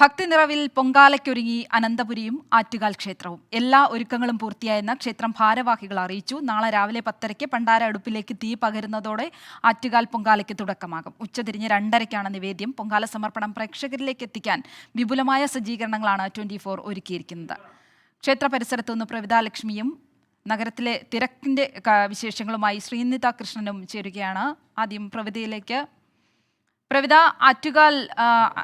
ഭക്തി നിറവിൽ പൊങ്കാലയ്ക്കൊരുങ്ങി അനന്തപുരിയും ആറ്റുകാൽ ക്ഷേത്രവും. എല്ലാ ഒരുക്കങ്ങളും പൂർത്തിയായെന്ന് ക്ഷേത്രം ഭാരവാഹികൾ അറിയിച്ചു. നാളെ രാവിലെ പത്തരയ്ക്ക് പണ്ടാര അടുപ്പിലേക്ക് തീ പകരുന്നതോടെ ആറ്റുകാൽ പൊങ്കാലയ്ക്ക് തുടക്കമാകും. ഉച്ചതിരിഞ്ഞ് രണ്ടരയ്ക്കാണ് നിവേദ്യം. പൊങ്കാല സമർപ്പണം പ്രേക്ഷകരിലേക്ക് എത്തിക്കാൻ വിപുലമായ സജ്ജീകരണങ്ങളാണ് ട്വന്റി ഫോർ ഒരുക്കിയിരിക്കുന്നത്. ക്ഷേത്ര പരിസരത്തു നിന്ന് പ്രവിതാലക്ഷ്മിയും നഗരത്തിലെ തിരക്കിന്റെ വിശേഷങ്ങളുമായി ശ്രീനിത കൃഷ്ണനും ചേരുകയാണ്. ആദ്യം പ്രവിതയിലേക്ക് പ്രവിത ആറ്റുകാൽ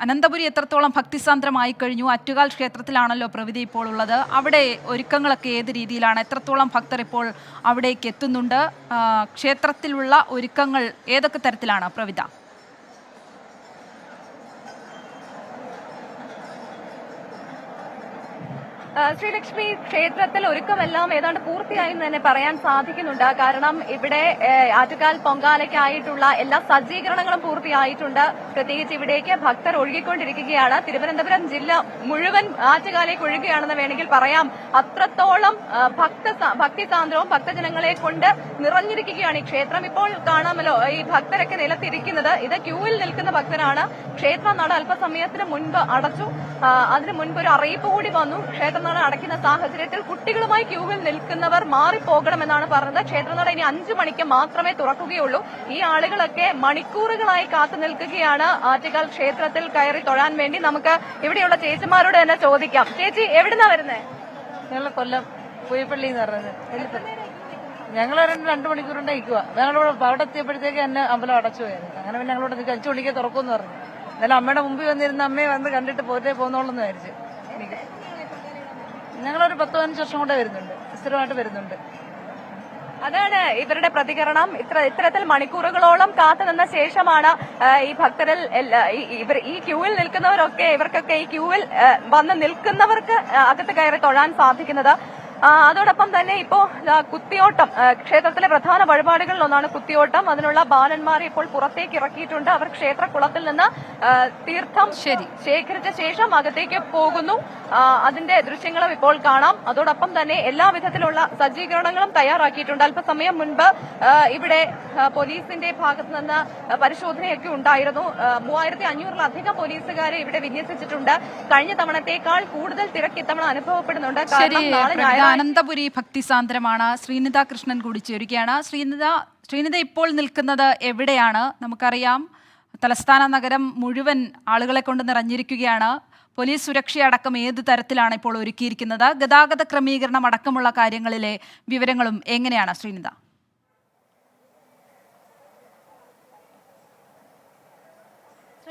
അനന്തപുരി എത്രത്തോളം ഭക്തിസാന്ദ്രമായി കഴിഞ്ഞു? ആറ്റുകാൽ ക്ഷേത്രത്തിലാണല്ലോ പ്രവിധി ഇപ്പോൾ ഉള്ളത്. അവിടെ ഒരുക്കങ്ങളൊക്കെ ഏത് രീതിയിലാണ്? എത്രത്തോളം ഭക്തർ ഇപ്പോൾ അവിടേക്ക് എത്തുന്നുണ്ട്? ക്ഷേത്രത്തിലുള്ള ഒരുക്കങ്ങൾ ഏതൊക്കെ തരത്തിലാണ് പ്രവിധ ശ്രീലക്ഷ്മി ക്ഷേത്രത്തിൽ ഒരുക്കമെല്ലാം ഏതാണ്ട് പൂർത്തിയായി തന്നെ പറയാൻ സാധിക്കുന്നുണ്ട്. കാരണം ഇവിടെ ആറ്റുകാൽ പൊങ്കാലയ്ക്കായിട്ടുള്ള എല്ലാ സജ്ജീകരണങ്ങളും പൂർത്തിയായിട്ടുണ്ട്. പ്രത്യേകിച്ച് ഇവിടേക്ക് ഭക്തർ ഒഴുകിക്കൊണ്ടിരിക്കുകയാണ്. തിരുവനന്തപുരം ജില്ല മുഴുവൻ ആറ്റുകാലേക്ക് ഒഴുകുകയാണെന്ന് വേണമെങ്കിൽ പറയാം. അത്രത്തോളം ഭക്ത ഭക്തിസാന്ദ്രവും ഭക്തജനങ്ങളെ കൊണ്ട് നിറഞ്ഞിരിക്കുകയാണ് ഈ ക്ഷേത്രം. ഇപ്പോൾ കാണാമല്ലോ ഈ ഭക്തരൊക്കെ നിലത്തിരിക്കുന്നത്. ഇത് ക്യൂവിൽ നിൽക്കുന്ന ഭക്തരാണ്. ക്ഷേത്ര നട അല്പസമയത്തിന് മുൻപ് അടച്ചു. അതിനു മുൻപ് ഒരു അറിയിപ്പ് കൂടി വന്നു. ക്ഷേത്രനട അടയ്ക്കുന്ന സാഹചര്യത്തിൽ കുട്ടികളുമായി ക്യൂവിൽ നിൽക്കുന്നവർ മാറിപ്പോകണമെന്നാണ് പറഞ്ഞത്. ക്ഷേത്രനട ഇനി അഞ്ചു മണിക്ക് മാത്രമേ തുറക്കുകയുള്ളൂ. ഈ ആളുകളൊക്കെ മണിക്കൂറുകളായി കാത്തു നിൽക്കുകയാണ്. ആറ്റുകാൽ ക്ഷേത്രത്തിൽ കയറി തൊഴാൻ വേണ്ടി നമുക്ക് ഇവിടെയുള്ള ചേച്ചിമാരോട് തന്നെ ചോദിക്കാം. ചേച്ചി എവിടുന്നാ വരുന്നേ? ഞങ്ങൾ കൊല്ലം പുയപ്പള്ളി എന്ന് പറയുന്നത്. ഞങ്ങൾ രണ്ട് രണ്ടു മണിക്കൂറിന്റെ നിൽക്കുക ഞങ്ങളിവിടെ അവിടെ എത്തിയപ്പോഴത്തേക്ക് എന്നെ അമ്പലം അടച്ചു പോയത്. അങ്ങനെ പിന്നെ ഞങ്ങളോട് നിൽക്കുക അഞ്ചു മണിക്ക് തുറക്കുമെന്ന് പറഞ്ഞു. എന്നാലും അമ്മയുടെ മുമ്പിൽ വന്നിരുന്ന അമ്മയെ വന്ന് കണ്ടിട്ട് പോറ്റേ പോന്നോളൂ എന്ന് വിചാരിച്ചു. എനിക്ക് ഞങ്ങളൊരു പത്ത് പതിനഞ്ച് വർഷം കൊണ്ടേ വരുന്നുണ്ട്. സ്ഥിരമായിട്ട് വരുന്നുണ്ട്. അതാണ് ഇവരുടെ പ്രതികരണം. ഇത്ര ഇത്തരത്തിൽ മണിക്കൂറുകളോളം കാത്തുനിന്ന ശേഷമാണ് ഈ ഭക്തരിൽ ഇവർ ഈ ക്യൂവിൽ നിൽക്കുന്നവരൊക്കെ ഇവർക്കൊക്കെ ഈ ക്യൂവിൽ വന്ന് നിൽക്കുന്നവർക്ക് അകത്ത് കയറി തൊഴാൻ സാധിക്കുന്നത്. അതോടൊപ്പം തന്നെ ഇപ്പോ കുത്തിയോട്ടം ക്ഷേത്രത്തിലെ പ്രധാന വഴിപാടുകളിൽ ഒന്നാണ് കുത്തിയോട്ടം. അതിനുള്ള ബാലന്മാരെ ഇപ്പോൾ പുറത്തേക്ക് ഇറക്കിയിട്ടുണ്ട്. അവർ ക്ഷേത്രകുളത്തിൽ നിന്ന് തീർത്ഥം ശരി. ശേഖരിച്ച ശേഷം അകത്തേക്ക് പോകുന്നു. അതിന്റെ ദൃശ്യങ്ങളും ഇപ്പോൾ കാണാം. അതോടൊപ്പം തന്നെ എല്ലാ വിധത്തിലുള്ള സജ്ജീകരണങ്ങളും തയ്യാറാക്കിയിട്ടുണ്ട്. അല്പസമയം മുൻപ് ഇവിടെ പോലീസിന്റെ ഭാഗത്ത് നിന്ന് പരിശോധനയൊക്കെ ഉണ്ടായിരുന്നു. മൂവായിരത്തി അഞ്ഞൂറിലധികം പോലീസുകാരെ ഇവിടെ വിന്യസിച്ചിട്ടുണ്ട്. കഴിഞ്ഞ തവണത്തേക്കാൾ കൂടുതൽ തിരക്ക് ഇത്തവണ അനുഭവപ്പെടുന്നുണ്ട്. കാരണം നാളെ ഞായർ അനന്തപുരി ഭക്തിസാന്ദ്രമാണ്. ശ്രീനിത കൃഷ്ണൻ കൂടി ചേരുകയാണ്. ശ്രീനിത ശ്രീനിത ഇപ്പോൾ നിൽക്കുന്നത് എവിടെയാണ്? നമുക്കറിയാം. തലസ്ഥാന നഗരം മുഴുവൻ ആളുകളെ കൊണ്ട് നിറഞ്ഞിരിക്കുകയാണ്. പോലീസ് സുരക്ഷയടക്കം ഏത് തരത്തിലാണ് ഇപ്പോൾ ഒരുക്കിയിരിക്കുന്നത്? ഗതാഗത ക്രമീകരണം അടക്കമുള്ള കാര്യങ്ങളിലെ വിവരങ്ങളും എങ്ങനെയാണ് ശ്രീനിത?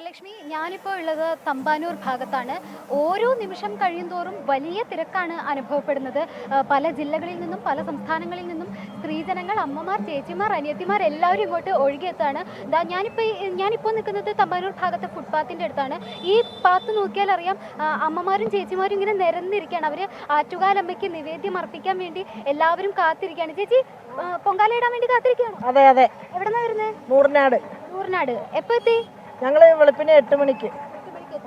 ശ്രീലക്ഷ്മി ഞാനിപ്പോൾ ഉള്ളത് തമ്പാനൂർ ഭാഗത്താണ്. ഓരോ നിമിഷം കഴിയുന്തോറും വലിയ തിരക്കാണ് അനുഭവപ്പെടുന്നത്. പല ജില്ലകളിൽ നിന്നും പല സംസ്ഥാനങ്ങളിൽ നിന്നും സ്ത്രീജനങ്ങൾ അമ്മമാർ ചേച്ചിമാർ അനിയത്തിമാർ എല്ലാവരും ഇങ്ങോട്ട് ഒഴുകിയെത്താണ് ദാ ഞാനിപ്പോൾ ഞാനിപ്പോൾ നിൽക്കുന്നത് തമ്പാനൂർ ഭാഗത്തെ ഫുട്പാത്തിന്റെ അടുത്താണ്. ഈ പാത്ത് നോക്കിയാൽ അറിയാം അമ്മമാരും ചേച്ചിമാരും ഇങ്ങനെ നിരന്നിരിക്കുകയാണ്. അവർ ആറ്റുകാലമ്മയ്ക്ക് നിവേദ്യം അർപ്പിക്കാൻ വേണ്ടി എല്ലാവരും കാത്തിരിക്കുകയാണ്. ചേച്ചി പൊങ്കാലയിടാൻ വേണ്ടി കാത്തിരിക്കുകയാണ്. അതെ അതെ. എവിടെ എവിടെന്നാ വരുന്നത് നൂറിനാട്. നൂറിനാട്. എപ്പോ എത്തി? ഞങ്ങൾ വെളുപ്പിന് എട്ട് മണിക്ക്.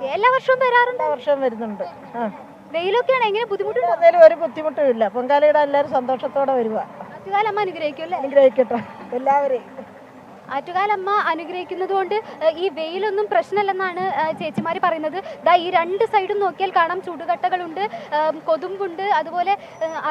എല്ലാ വർഷവും വരാറുണ്ട്? എല്ലാ വർഷവും വരുന്നുണ്ട്. ആ. വെയിലൊക്കെയാണ് എങ്ങനെ എന്തായാലും ഒരു ബുദ്ധിമുട്ടും ഇല്ല. പൊങ്കാലയുടെ എല്ലാവരും സന്തോഷത്തോടെ വരുവാ. ആറ്റുകാലമ്മ അനുഗ്രഹിക്കും അല്ലേ? അനുഗ്രഹിക്കട്ടെ. എല്ലാവരെയും. ആറ്റുകാലമ്മ അനുഗ്രഹിക്കുന്നത് കൊണ്ട് ഈ വെയിലൊന്നും പ്രശ്നമല്ലെന്നാണ് ചേച്ചിമാർ പറയുന്നത്. ദാ ഈ രണ്ട് സൈഡും നോക്കിയാൽ കാണാം ചുടുകട്ടകളുണ്ട് കൊതുമ്പുണ്ട്. അതുപോലെ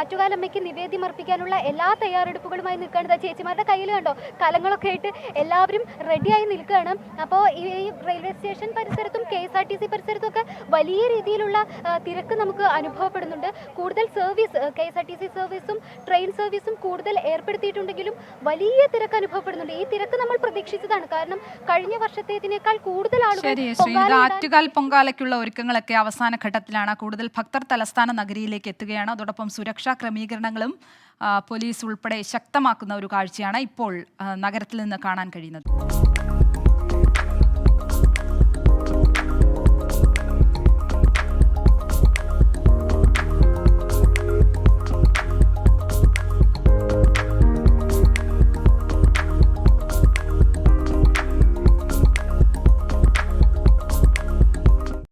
ആറ്റുകാലമ്മയ്ക്ക് നിവേദ്യം അർപ്പിക്കാനുള്ള എല്ലാ തയ്യാറെടുപ്പുകളുമായി നിൽക്കുകയാണ് ദാ ചേച്ചിമാരുടെ കയ്യിൽ കണ്ടോ? കലങ്ങളൊക്കെ ആയിട്ട് എല്ലാവരും റെഡിയായി നിൽക്കുകയാണ്. അപ്പോൾ ഈ റെയിൽവേ സ്റ്റേഷൻ പരിസരത്തും K S R T C പരിസരത്തും ഒക്കെ വലിയ രീതിയിലുള്ള തിരക്ക് നമുക്ക് അനുഭവപ്പെടുന്നുണ്ട്. കൂടുതൽ service K S R T C സർവീസും ട്രെയിൻ സർവീസും കൂടുതൽ ഏർപ്പെടുത്തിയിട്ടുണ്ടെങ്കിലും വലിയ തിരക്ക് അനുഭവപ്പെടുന്നുണ്ട്. ഈ തിരക്ക് നമ്മൾ പ്രതീക്ഷിച്ചതാണ്. കാരണം കഴിഞ്ഞ വർഷത്തേതിനേക്കാൾ കൂടുതൽ ആളുകൾ ആറ്റുകാൽ പൊങ്കാലയ്ക്കുള്ള ഒരുക്കങ്ങളൊക്കെ അവസാന ഘട്ടത്തിലാണ്. കൂടുതൽ ഭക്തർ തലസ്ഥാന നഗരിയിലേക്ക് എത്തുകയാണ്. അതോടൊപ്പം സുരക്ഷാ ക്രമീകരണങ്ങളും പോലീസ് ഉൾപ്പെടെ ശക്തമാക്കുന്ന ഒരു കാഴ്ചയാണ് ഇപ്പോൾ നഗരത്തിൽ നിന്ന് കാണാൻ കഴിയുന്നത്.